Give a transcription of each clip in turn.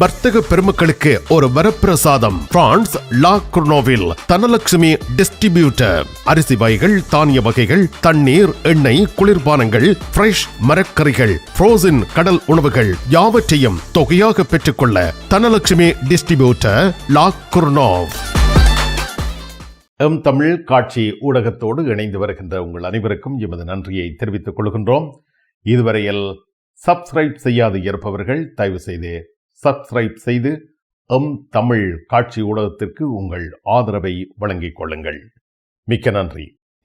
வர்த்தக பெருமக்களுக்கு ஒரு வரப்பிரசாதம். பிரான்ஸ் லா குர்னோவில் தனலட்சுமி டிஸ்ட்ரிபியூட்டர். அரிசி வகைகள் தானிய வகைகள் தண்ணீர் எண்ணெய் குளிர்பானங்கள் ஃப்ரெஷ் மரக்கறிகள் ஃப்ரோசன் கடல் உணவுகள் யாவற்றையும் தொகையாக பெற்றுக்கொள்ள Dhanalakshmi distributor La Courneuve. M Tamil காட்சி ஊடகத்தோடு இணைந்து வருகின்ற உங்கள் அனைவருக்கும் எமது நன்றியை தெரிவித்துக் கொள்கின்றோம். இதுவரையில் சப்ஸ்கிரைப் செய்யாது இருப்பவர்கள் தயவு செய்து சப்ஸ்கிரைப் செய்து எம் தமிழ் காட்சி ஊடகத்திற்கு உங்கள் ஆதரவை வழங்கிக் கொள்ளுங்கள். மிக்க நன்றி.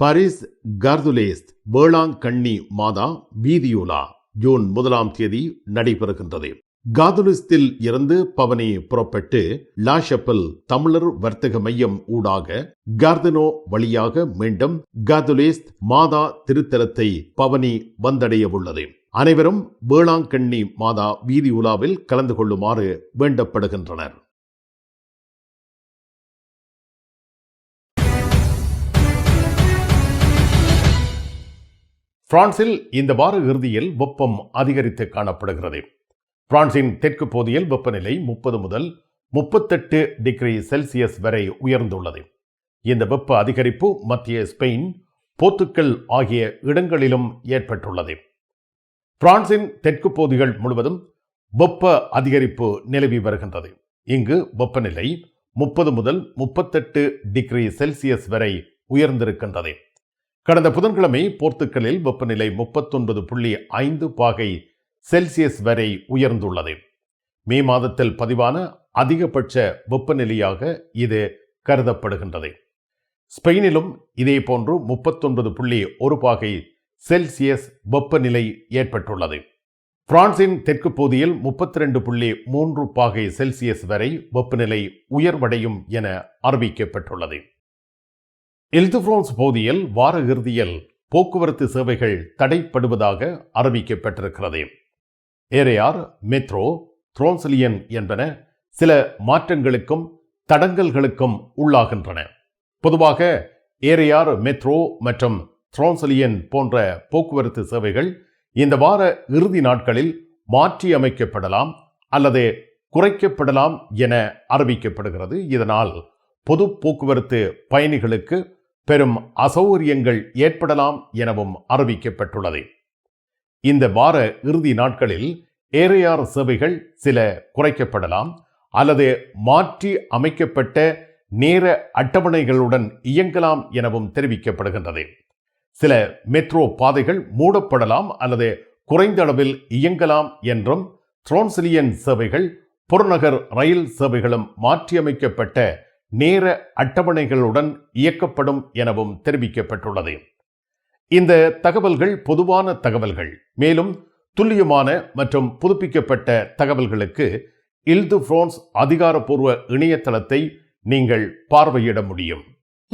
பாரிஸ் கார்துலேஸ்ட் வேளாங்கண்ணி மாதா வீதியுலா ஜூன் முதலாம் தேதி நடைபெறுகின்றது. காதுலிஸ்தில் இருந்து பவனி புறப்பட்டு லாஷப்பில் தமிழர் வர்த்தக மையம் ஊடாக கார்தனோ வழியாக மீண்டும் காதுலேஸ்த் மாதா திருத்தலத்தை பவனி வந்தடைய உள்ளது அனைவரும் வேளாங்கண்ணி மாதா வீதி உலாவில் கலந்து கொள்ளுமாறு வேண்டப்படுகின்றனர். பிரான்சில் இந்த வார இறுதியில் வெப்பம் அதிகரித்து காணப்படுகிறது. பிரான்சின் தெற்கு பகுதியில் வெப்பநிலை முப்பது முதல் முப்பத்தெட்டு டிகிரி செல்சியஸ் வரை உயர்ந்துள்ளது. இந்த வெப்ப அதிகரிப்பு மத்திய ஸ்பெயின் போர்த்துக்கல் ஆகிய இடங்களிலும் ஏற்பட்டுள்ளது. பிரான்சின் தெற்கு பகுதிகள் முழுவதும் வெப்ப அதிகரிப்பு நிலவி வருகின்றது. இங்கு வெப்பநிலை முப்பது முதல் முப்பத்தெட்டு டிகிரி செல்சியஸ் வரை உயர்ந்திருக்கின்றது. கடந்த புதன்கிழமை போர்த்துக்கலில் வெப்பநிலை முப்பத்தொன்பது புள்ளி ஐந்து பாகை செல்சியஸ் வரை உயர்ந்துள்ளது. மே மாதத்தில் பதிவான அதிகபட்ச வெப்பநிலையாக இது கருதப்படுகின்றது. ஸ்பெயினிலும் இதே போன்று முப்பத்தொன்பது புள்ளி ஒரு பாகை செல்சியஸ் வெப்பநிலை ஏற்பட்டுள்ளது. பிரான்சின் தெற்கு பகுதியில் முப்பத்தி ரெண்டு புள்ளி மூன்று பாகை செல்சியஸ் வரை வெப்பநிலை உயர்வடையும் என அறிவிக்கப்பட்டுள்ளது. இல்துப்ரோன்ஸ் போதியில் வார இறுதியில் போக்குவரத்து சேவைகள் தடைப்படுவதாக அறிவிக்கப்பட்டிருக்கிறது. ஏரையார் மெட்ரோ த்ரோன்சிலியன் என்பன சில மாற்றங்களுக்கும் தடங்கல்களுக்கும் உள்ளாகின்றன. பொதுவாக ஏரையார் மெட்ரோ மற்றும் த்ரோன்சிலியன் போன்ற போக்குவரத்து சேவைகள் இந்த வார இறுதி நாட்களில் மாற்றி அமைக்கப்படலாம் அல்லது குறைக்கப்படலாம் என அறிவிக்கப்படுகிறது. இதனால் பொது போக்குவரத்து பயணிகளுக்கு பெரும் அசௌகரியங்கள் ஏற்படலாம் எனவும் அறிவிக்கப்பட்டுள்ளது. இந்த வார இறுதி நாட்களில் ஏரையார் சேவைகள் சில குறைக்கப்படலாம் அல்லது மாற்றி அமைக்கப்பட்ட நேர அட்டவணைகளுடன் இயங்கலாம் எனவும் தெரிவிக்கப்படுகின்றது. சில மெட்ரோ பாதைகள் மூடப்படலாம் அல்லது குறைந்த அளவில் இயங்கலாம் என்றும் த்ரோன்சிலியன் சேவைகள் புறநகர் ரயில் சேவைகளும் மாற்றியமைக்கப்பட்ட நேர அட்டவணைகளுடன் இயக்கப்படும் எனவும் தெரிவிக்கப்பட்டுள்ளது. இந்த தகவல்கள் பொதுவான தகவல்கள் மேலும் துல்லியமான மற்றும் புதுப்பிக்கப்பட்ட தகவல்களுக்கு இல்து பிரான்ஸ் அதிகாரப்பூர்வ இணையதளத்தை நீங்கள் பார்வையிட முடியும்.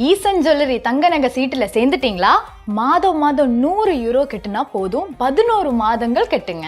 ஈசன் ஜுவல்லரி தங்க நகை சீட்டுல சேர்ந்துட்டீங்களா? மாதம் மாதம் நூறு யூரோ கட்டுனா போதும் பதினோரு மாதங்கள் கெட்டுங்க.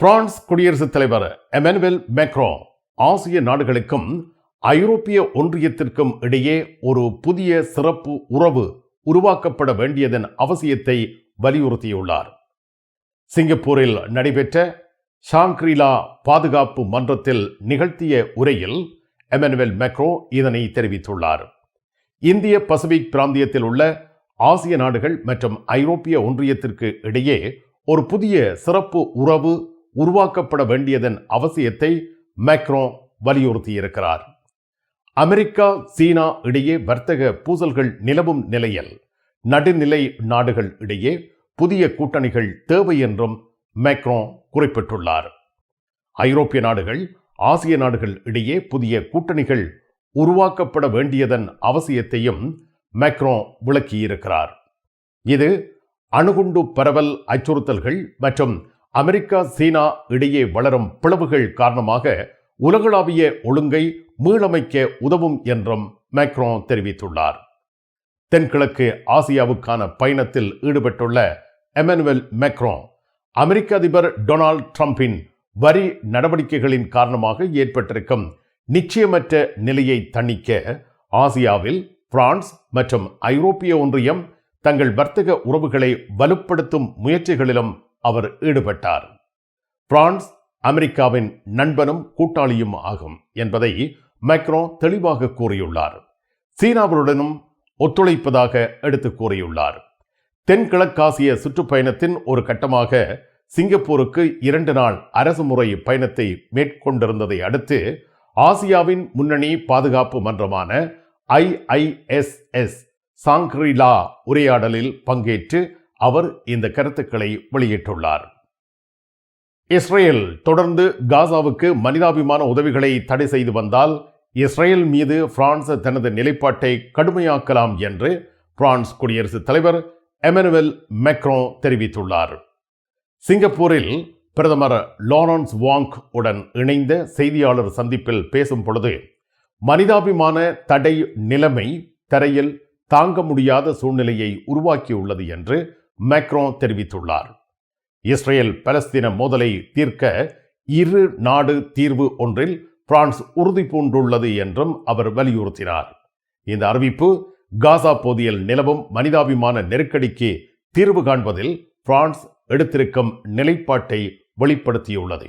பிரான்ஸ் குடியரசுத் தலைவர் எமனுவேல் மேக்ரோ ஆசிய நாடுகளுக்கும் ஐரோப்பிய ஒன்றியத்திற்கும் இடையே ஒரு புதிய சிறப்பு உறவு உருவாக்கப்பட வேண்டியதன் அவசியத்தை வலியுறுத்தியுள்ளார். சிங்கப்பூரில் நடைபெற்ற ஷாங்க்ரீலா பாதுகாப்பு மன்றத்தில் நிகழ்த்திய உரையில் எமனுவேல் மேக்ரோ இதனை தெரிவித்துள்ளார். இந்திய பசிபிக் பிராந்தியத்தில் உள்ள ஆசிய நாடுகள் மற்றும் ஐரோப்பிய ஒன்றியத்திற்கு இடையே ஒரு புதிய சிறப்பு உறவு உருவாக்கப்பட வேண்டியதன் அவசியத்தை மேக்ரோ வலியுறுத்தியிருக்கிறார். அமெரிக்கா சீனா இடையே வர்த்தக பூசல்கள் நிலவும் நிலையில் நடுநிலை நாடுகள் இடையே புதிய கூட்டணிகள் தேவை என்றும் மேக்ரோ குறிப்பிட்டுள்ளார். ஐரோப்பிய நாடுகள் ஆசிய நாடுகள் இடையே புதிய கூட்டணிகள் உருவாக்கப்பட வேண்டியதன் அவசியத்தையும் மேக்ரோ விளக்கியிருக்கிறார். இது அணுகுண்டு பரவல் அச்சுறுத்தல்கள் மற்றும் அமெரிக்கா சீனா இடையே வளரும் பிளவுகள் காரணமாக உலகளாவிய ஒழுங்கை மீளமைக்க உதவும் என்றும் மேக்ரோ தெரிவித்துள்ளார். தென்கிழக்கு ஆசியாவுக்கான பயணத்தில் ஈடுபட்டுள்ள எமனுவல் மேக்ரோ அமெரிக்க அதிபர் டொனால்ட் ட்ரம்பின் வரி நடவடிக்கைகளின் காரணமாக ஏற்பட்டிருக்கும் நிச்சயமற்ற நிலையை தணிக்க ஆசியாவில் பிரான்ஸ் மற்றும் ஐரோப்பிய ஒன்றியம் தங்கள் வர்த்தக உறவுகளை வலுப்படுத்தும் முயற்சிகளிலும் அவர் ஈடுபட்டார். பிரான்ஸ் அமெரிக்காவின் நண்பனும் கூட்டாளியும் ஆகும் என்பதை மேக்ரோ தெளிவாக கூறியுள்ளார். சீனாவுடனும் ஒத்துழைப்பதாக எடுத்து கூறியுள்ளார். தென்கிழக்காசிய சுற்றுப்பயணத்தின் ஒரு கட்டமாக சிங்கப்பூருக்கு இரண்டு நாள் அரசுமுறை பயணத்தை மேற்கொண்டிருந்ததை அடுத்து ஆசியாவின் முன்னணி பாதுகாப்பு மன்றமான ஐஐஎஸ்எஸ் சாங்க்ரிலா உரையாடலில் பங்கேற்று அவர் இந்த கருத்துக்களை வெளியிட்டுள்ளார். இஸ்ரேல் தொடர்ந்து காசாவுக்கு மனிதாபிமான உதவிகளை தடை செய்து வந்தால் இஸ்ரேல் மீது பிரான்ஸ் தனது நிலைப்பாட்டை கடுமையாக்கலாம் என்று பிரான்ஸ் குடியரசுத் தலைவர் எமனுவல் மெக்ரோ தெரிவித்துள்ளார். சிங்கப்பூரில் பிரதமர் லாரன்ஸ் வாங்க் உடன் இணைந்த செய்தியாளர் சந்திப்பில் பேசும் பொழுது மனிதாபிமான தடை நிலைமை தரையில் தாங்க முடியாத சூழ்நிலையை உருவாக்கியுள்ளது என்று மேக்ரோ தெரிவித்துள்ளார். இஸ்ரேல் பலஸ்தீன மோதலை தீர்க்க இரு நாடு தீர்வு ஒன்றில் பிரான்ஸ் உறுதி பூண்டுள்ளது என்றும் அவர் வலியுறுத்தினார். இந்த அறிவிப்பு காசா பகுதியில் நிலவும் மனிதாபிமான நெருக்கடிக்கு தீர்வு காண்பதில் பிரான்ஸ் எடுத்திருக்கும் நிலைப்பாட்டை வெளிப்படுத்தியுள்ளது.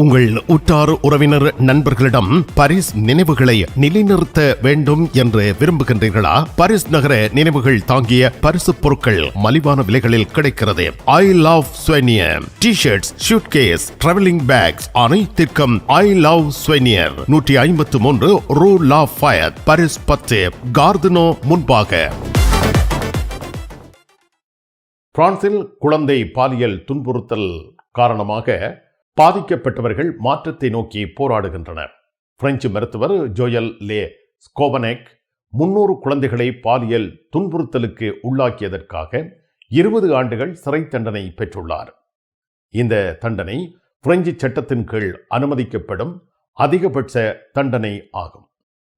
உங்கள் உற்றார் உறவினர் நண்பர்களிடம் பரிஸ் நினைவுகளை நிலைநிறுத்த வேண்டும் என்று விரும்புகின்றீர்களா? பரிஸ் நகர நினைவுகள் தாங்கிய பரிசு பொருட்கள் மலிவான விலைகளில் கிடைக்கிறது. I love souvenir T shirts suitcase travelling bags அனைத்திற்கும் ஐ லவ் ஸ்வெனியர் நூற்றி ஐம்பத்து மூன்று ரூ லா ஃபயர் பாரிஸ் பத்து கார்தனோ முன்பாக. பிரான்சில் குழந்தை பாலியல் துன்புறுத்தல் காரணமாக பாதிக்கப்பட்டவர்கள் மாற்றத்தை நோக்கி போராடுகின்றனர். பிரெஞ்சு மருத்துவர் ஜோயல் லே ஸ்கோபனேக் முன்னூறு குழந்தைகளை பாலியல் துன்புறுத்தலுக்கு உள்ளாக்கியதற்காக இருபது ஆண்டுகள் சிறை தண்டனை பெற்றுள்ளார். இந்த தண்டனை பிரெஞ்சு சட்டத்தின் கீழ் அனுமதிக்கப்படும் அதிகபட்ச தண்டனை ஆகும்.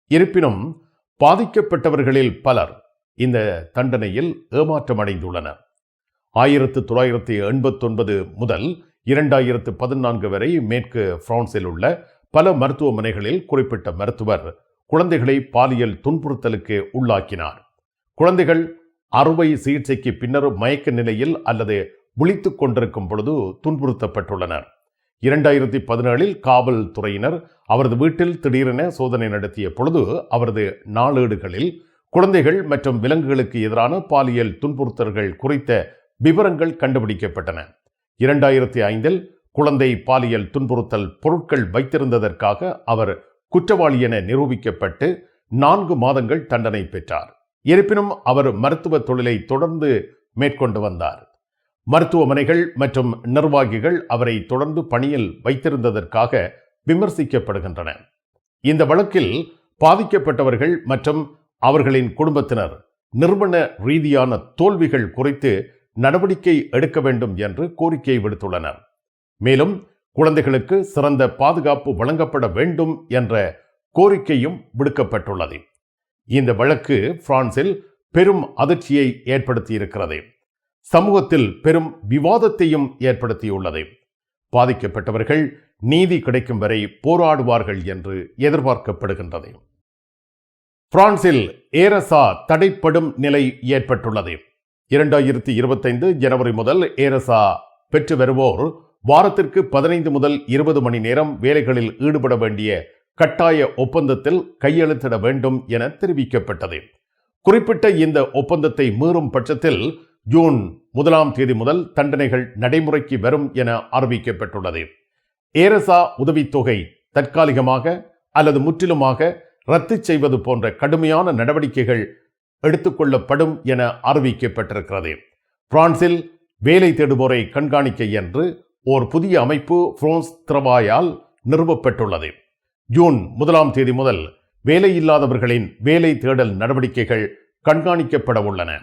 இருப்பினும் பாதிக்கப்பட்டவர்களில் பலர் இந்த தண்டனையில் ஏமாற்றமடைந்துள்ளனர். ஆயிரத்து தொள்ளாயிரத்தி எண்பத்தொன்பது முதல் இரண்டாயிரத்து பதினான்கு வரை மேற்கு பிரான்சில் உள்ள பல மருத்துவமனைகளில் குறிப்பிட்ட மருத்துவர் குழந்தைகளை பாலியல் துன்புறுத்தலுக்கு உள்ளாக்கினார். குழந்தைகள் அறுவை சிகிச்சைக்கு பின்னர் மயக்க நிலையில் அல்லது விழித்துக் கொண்டிருக்கும் பொழுது துன்புறுத்தப்பட்டுள்ளனர். இரண்டாயிரத்தி பதினேழில் காவல்துறையினர் அவரது வீட்டில் திடீரென சோதனை நடத்திய பொழுது அவரது நாளேடுகளில் குழந்தைகள் மற்றும் விலங்குகளுக்கு எதிரான பாலியல் துன்புறுத்தல்கள் குறித்த விவரங்கள் கண்டுபிடிக்கப்பட்டன. இரண்டாயிரத்தி ஐந்தில் குழந்தை பாலியல் துன்புறுத்தல் பொருட்கள் வைத்திருந்ததற்காக அவர் குற்றவாளி என நிரூபிக்கப்பட்டு நான்கு மாதங்கள் தண்டனை பெற்றார். இருப்பினும் அவர் மருத்துவ தொழிலை தொடர்ந்து மேற்கொண்டு வந்தார். மருத்துவமனைகள் மற்றும் நிர்வாகிகள் அவரை தொடர்ந்து பணியில் வைத்திருந்ததற்காக விமர்சிக்கப்படுகின்றன. இந்த வழக்கில் பாதிக்கப்பட்டவர்கள் மற்றும் அவர்களின் குடும்பத்தினர் நிறுவன ரீதியான தோல்விகள் குறித்து நடவடிக்கை எடுக்க வேண்டும் என்று கோரிக்கை விடுத்துள்ளனர். மேலும் குழந்தைகளுக்கு சிறந்த பாதுகாப்பு வழங்கப்பட வேண்டும் என்ற கோரிக்கையும் விடுக்கப்பட்டுள்ளது. இந்த வழக்கு பிரான்சில் பெரும் அதிர்ச்சியை ஏற்படுத்தியிருக்கிறது. சமூகத்தில் பெரும் விவாதத்தையும் ஏற்படுத்தியுள்ளது. பாதிக்கப்பட்டவர்கள் நீதி கிடைக்கும் வரை போராடுவார்கள் என்று எதிர்பார்க்கப்படுகின்றது. பிரான்சில் ஏரசா தடைப்படும் நிலை ஏற்பட்டுள்ளது. இரண்டாயிரத்தி இருபத்தைந்து ஜனவரி முதல் ஏரசா பெற்று வருவோர் வாரத்திற்கு பதினைந்து முதல் இருபது மணி நேரம் வேலைகளில் ஈடுபட வேண்டிய கட்டாய ஒப்பந்தத்தில் கையெழுத்திட வேண்டும் என தெரிவிக்கப்பட்டது. குறிப்பிட்ட இந்த ஒப்பந்தத்தை மீறும் பட்சத்தில் ஜூன் முதலாம் தேதி முதல் தண்டனைகள் நடைமுறைக்கு வரும் என அறிவிக்கப்பட்டுள்ளது. ஏரசா உதவித்தொகை தற்காலிகமாக அல்லது முற்றிலுமாக ரத்து செய்வது போன்ற கடுமையான நடவடிக்கைகள் எடுத்துக்கொள்ளப்படும் என அறிவிக்கப்பட்டிருக்கிறது. பிரான்சில் வேலை தேடுவோரை கண்காணிக்க என்று ஓர் புதிய அமைப்பு பிரான்ஸ் திரவாயால் நிறுவப்பட்டுள்ளது. ஜூன் முதலாம் தேதி முதல் வேலையில்லாதவர்களின் வேலை தேடல் நடவடிக்கைகள் கண்காணிக்கப்பட உள்ளன.